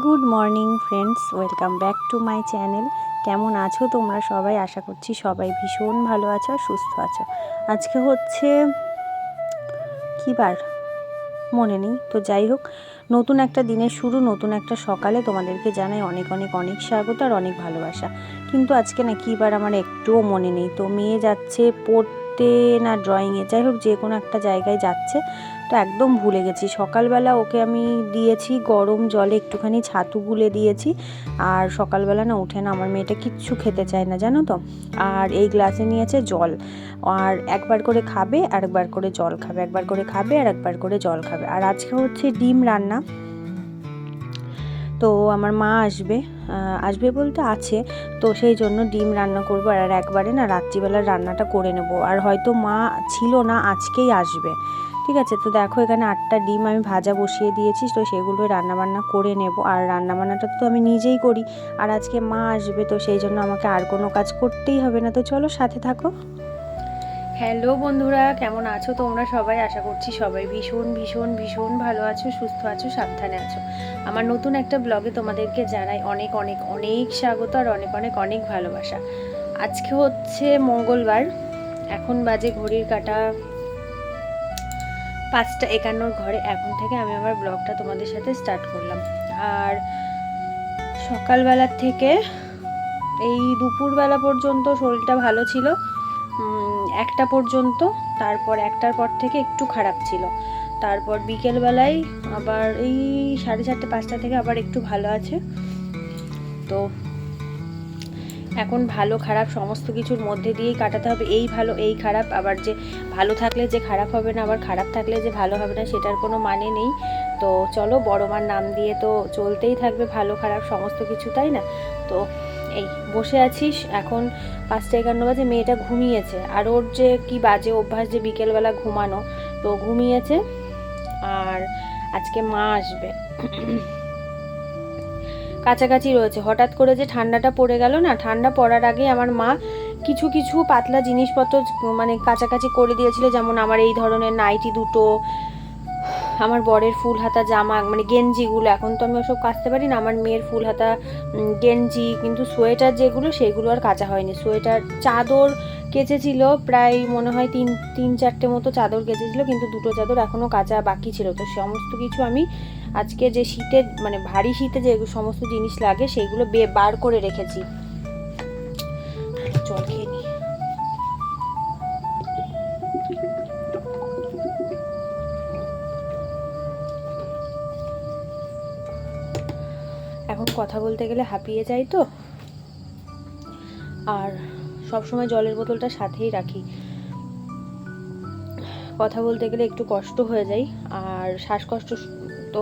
Good morning friends, welcome back to my channel. কেমন আছো তোমরা সবাই? আশা করছি সবাই ভীষণ ভালো আছো সুস্থ আছো। আজকে হচ্ছে কী বার মনে নেই। তো যাই হোক, নতুন একটা দিনের শুরু, নতুন একটা সকালে তোমাদেরকে জানাই অনেক অনেক অনেক স্বাগত আর অনেক ভালোবাসা। কিন্তু আজকে না কী বার আমার একটুও মনে নেই। তো মেয়ে যাচ্ছে পড়তে না ড্রয়িংয়ে যাই হোক, যে কোনো একটা জায়গায় যাচ্ছে। তো একদম ভুলে গেছি। সকালবেলা ওকে আমি দিয়েছি গরম জলে একটুখানি ছাতু গুলে দিয়েছি। আর সকালবেলা না উঠে না, আমার মেয়েটা কিচ্ছু খেতে চায় না, জানো তো? আর এই গ্লাসে নিয়েছে জল। আর একবার করে খাবে আর একবার করে জল খাবে। একবার করে খাবে আর একবার করে জল খাবে। আর আজকে হচ্ছে ডিম রান্না। তো আমার মা আসবে আসবে বলতে আছে। তো সেই জন্য ডিম রান্না করব। আর একবারে না রাত্রিবেলার রান্নাটা করে নেব। আর হয়তো মা ছিল না, আজকেই আসবে। ঠিক আছে, তো দেখো এখানে আটটা ডিম আমি ভাজা বসিয়ে দিয়েছি, তো সেগুলো রান্নাবান্না করে নেব। আর রান্নাবান্নাটা তো আমি নিজেই করি, আর আজকে মা আসবে, তো সেই জন্য আমাকে আর কোনো কাজ করতেই হবে না। তো চলো সাথে থাকো। হ্যালো বন্ধুরা, কেমন আছো তোমরা সবাই? আশা করছি সবাই ভীষণ ভীষণ ভীষণ ভালো আছো, সুস্থ আছো, সাবধানে আছো। আমার নতুন একটা ব্লগে তোমাদেরকে জানাই অনেক অনেক অনেক স্বাগত আর অনেক অনেক অনেক ভালোবাসা। আজকে হচ্ছে মঙ্গলবার, এখন বাজে ঘড়ির কাটা পাঁচটা একান্নর ঘরে এখন থেকে আমি আমার ব্লগটা তোমাদের সাথে স্টার্ট করলাম। আর সকালবেলার থেকে এই দুপুরবেলা পর্যন্ত শরীরটা ভালো ছিল একটা পর্যন্ত, তারপর একটার পর থেকে একটু খারাপ ছিল। তারপর বিকেলবেলায় আবার এই সাড়ে চারটে, পাঁচটা থেকে আবার একটু ভালো আছে। তো এখন ভালো, খারাপ সমস্ত কিছুর মধ্যে দিয়েই কাটাতে হবে। এই ভালো, এই খারাপ, আবার যে ভালো থাকলে যে খারাপ হবে না, আবার খারাপ থাকলে যে ভালো হবে না, সেটার কোনো মানে নেই। তো চলো, বড় মার নাম দিয়ে তো চলতেই থাকবে ভালো, খারাপ সমস্ত কিছু, তাই না? তো এই, বসে আছিস, এখন পাঁচটা একান্ন বাজে, মেয়েটা ঘুমিয়েছে। আর ওর যে কি বাজে অভ্যাস যে বিকেলবেলা ঘুমানো, তো ঘুমিয়েছে। আর আজকে মা আসবে। কাছাকাছি রয়েছে। হঠাৎ করে যে ঠান্ডাটা পড়ে গেল না, ঠান্ডা পড়ার আগে আমার মা কিছু কিছু পাতলা জিনিসপত্র মানে কাছাকাছি করে দিয়েছিল, যেমন আমার এই ধরনের নাইটি দুটো আমার বরের ফুল হাতা জামা মানে গেঞ্জিগুলো। এখন তো আমি ওসব কাচতে পারি না। আমার মেয়ের ফুল হাতা গেঞ্জি, কিন্তু সোয়েটার যেগুলো, সেগুলো আর কাচা হয়নি। সোয়েটার চাদর কেচেছিল প্রায় মনে হয় তিন তিন চারটে মতো চাদর কেচেছিল, কিন্তু দুটো চাদর এখনও কাচা বাকি ছিল। তো সমস্ত কিছু আমি আজকে যে শীতের মানে ভারী শীতে যে সমস্ত জিনিস লাগে সেগুলো বে, বার করে রেখেছি। এখন কথা বলতে গেলে হাঁপিয়ে যাই তো। আর সব সময় জলের বোতলটা সাথেই রাখি। কথা বলতে গেলে একটু কষ্ট হয়ে যায় আর শ্বাসকষ্ট তো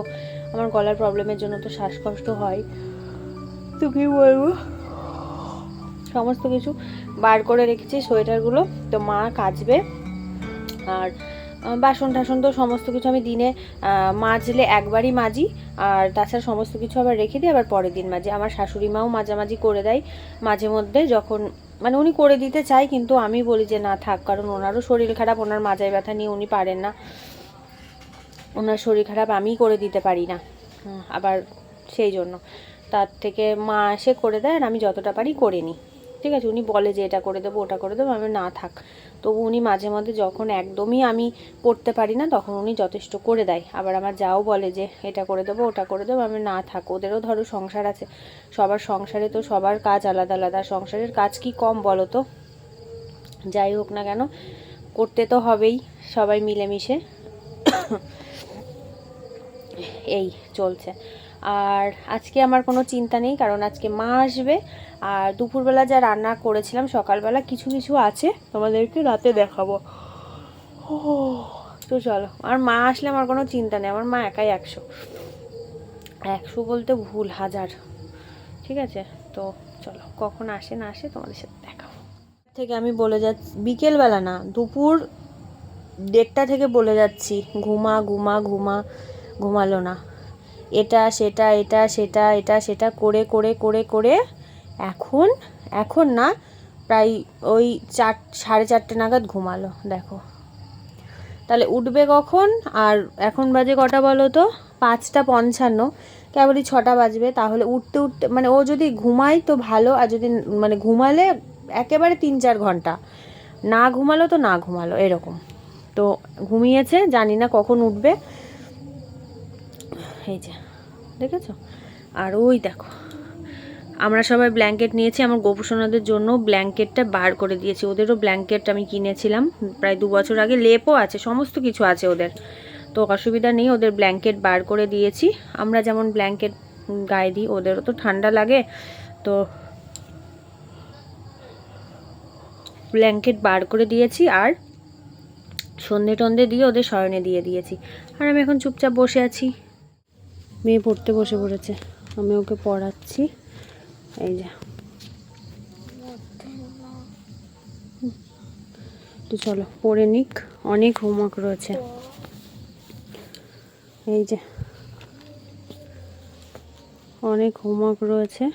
আমার গলার প্রবলেমের জন্য তো শ্বাসকষ্ট হয়। তো কী বলব সমস্ত কিছু বার করে রেখেছি সোয়েটারগুলো। তো মা কাচবে। আর বাসন টাসন তো সমস্ত কিছু আমি দিনে মাজলে একবারই মাজি, আর তাছাড়া সমস্ত কিছু আবার রেখে দিই, আবার পরের দিন মাজি। আমার শাশুড়ি মাও মাঝামাঝি করে দেয় মাঝে মধ্যে যখন মানে উনি করে দিতে চাই কিন্তু আমি বলি যে না থাক, কারণ ওনারও শরীর খারাপ, ওনার মাজায় ব্যথা নিয়ে উনি পারেন না। ওনার শরীর খারাপ, আমিই করে দিতে পারি না আবার সেই জন্য। তার থেকে মা এসে করে দেয়, আর আমি যতটা পারি করে নিই। ঠিক আছে, উনি বলে যে এটা করে দেবো, ওটা করে দেবো। আমি না থাক। তবু উনি মাঝে মধ্যে যখন একদমই আমি পড়তে পারি না, তখন উনি যথেষ্ট করে দেয়। আবার আমার যাও বলে যে, এটা করে দেবো, ওটা করে দেবো। আমি না থাক, ওদেরও ধরো সংসার আছে। সবার সংসারে তো সবার কাজ আলাদা আলাদা। সংসারের কাজ কি কম বলো তো? যাই হোক না কেন, করতে তো হবেই সবাই মিলেমিশে। এই চলছে। আর আজকে আমার কোনো চিন্তা নেই, কারণ আজকে মা আসবে। আর দুপুরবেলা যা রান্না করেছিলাম সকালবেলা কিছু কিছু আছে, তোমাদেরকে রাতে দেখাবো। ও, তো চলো, আর মা আসলে আমার কোনো চিন্তা নেই, আমার মা একাই একশো। একশো বলতে ভুল, হাজার। ঠিক আছে? তো চলো, কখন আসে না আসে তোমাদের সাথে দেখাবো। থেকে আমি বলে যাচ্ছি, বিকেলবেলা না, দুপুর দেড়টা থেকে বলে যাচ্ছি, ঘুমা ঘুমা ঘুমা, ঘুমালো না। এটা, সেটা এটা সেটা এটা, সেটা করে করে করে করে এখন এখন না, প্রায় ওই চার, সাড়ে চারটে নাগাদ ঘুমালো, দেখো। তাহলে উঠবে কখন? আর এখন বাজে কটা বলো তো? পাঁচটা পঞ্চান্ন। কেবলই ছটা বাজবে, তাহলে উঠতে উঠতে মানে ও যদি ঘুমায় তো ভালো, আর যদি মানে ঘুমালে একেবারে তিন, চার ঘণ্টা। না ঘুমালো তো না ঘুমালো, এরকম। তো ঘুমিয়েছে, জানি না কখন উঠবে। এই যে, দেখেছ? আর ওই দেখো, আমরা সবাই ব্ল্যাঙ্কেট নিয়েছি, আমার গোপুসোনাদের জন্য ব্ল্যাঙ্কেটটা বার করে দিয়েছি। ওদেরও ব্ল্যাঙ্কেট আমি কিনেছিলাম প্রায় দু বছর আগে, লেপও আছে, সমস্ত কিছু আছে ওদের। তো অসুবিধা নেই, ওদের ব্ল্যাঙ্কেট বার করে দিয়েছি। আমরা যেমন ব্ল্যাঙ্কেট গায়ে দিই, ওদেরও তো ঠান্ডা লাগে। তো ব্ল্যাঙ্কেট বার করে দিয়েছি আর সন্ধে টন্ধে দিয়ে ওদের শয়নে দিয়ে দিয়েছি। আর আমি এখন চুপচাপ বসে আছি। মেয়ে পড়তে বসে পড়েছে। আমি ওকে পড়াচ্ছি। এই যে। তো চলো, পড়ে নিক। অনেক হোমওয়ার্ক রয়েছে। এই যে। অনেক হোমওয়ার্ক রয়েছে।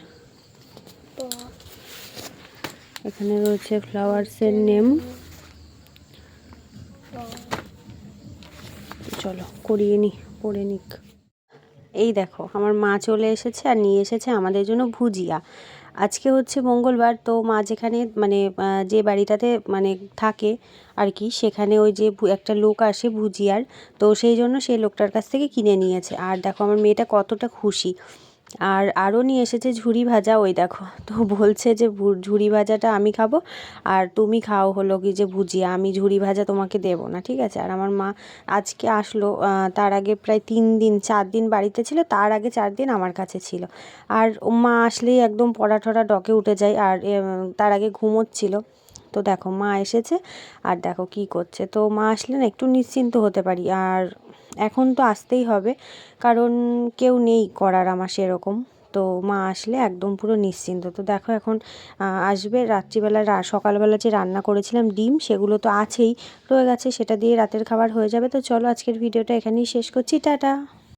এখানে রয়েছে ফ্লাওয়ার্সের নেম চলো, করিয়ে নি, পড়ে নিক। এই দেখো, আমার মা চলে এসেছে আর নিয়ে এসেছে আমাদের জন্য ভুজিয়া। আজকে হচ্ছে মঙ্গলবার, তো মা যেখানে মানে যে বাড়িটাতে মানে থাকে আর কি, সেখানে ওই যে একটা লোক আসে ভুজিয়ার, তো সেই জন্য সেই লোকটার কাছ থেকে কিনে নিয়েছে। আর দেখো, আমার মেয়েটা কতটা খুশি। আর আরও নিয়ে এসেছে ঝুরি ভাজা, ওই দেখো। তো বলছে যে ঝুরি ভাজাটা আমি খাব আর তুমি খাও হলো কি যে ভুজিয়া। আমি ঝুরি ভাজা তোমাকে দেবো না, ঠিক আছে? আর আমার মা আজকে আসলো তার আগে প্রায় তিন দিন, চার দিন বাড়িতে ছিল, তার আগে চার দিন আমার কাছে ছিল। আর মা আসলেই একদম পড়া টড়া ডকে উঠে যায় আর তার আগে ঘুমোচ্ছিল। তো দেখো মা এসেছে আর দেখো কি করছে। তো মা আসলে না একটু নিশ্চিন্ত হতে পারি। আর এখন তো আসতেই হবে। কারণ কেউ নেই করার আমার সেরকম। তো মা আসলে একদম পুরো নিশ্চিন্ত। তো দেখো এখন আসবে রাত্রিবেলা সকালবেলা যে রান্না করেছিলাম ডিম, সেগুলো তো আছেই। রয়ে গেছে, সেটা দিয়ে রাতের খাবার হয়ে যাবে। তো চলো আজকের ভিডিওটা এখানেই শেষ করছি। টাটা!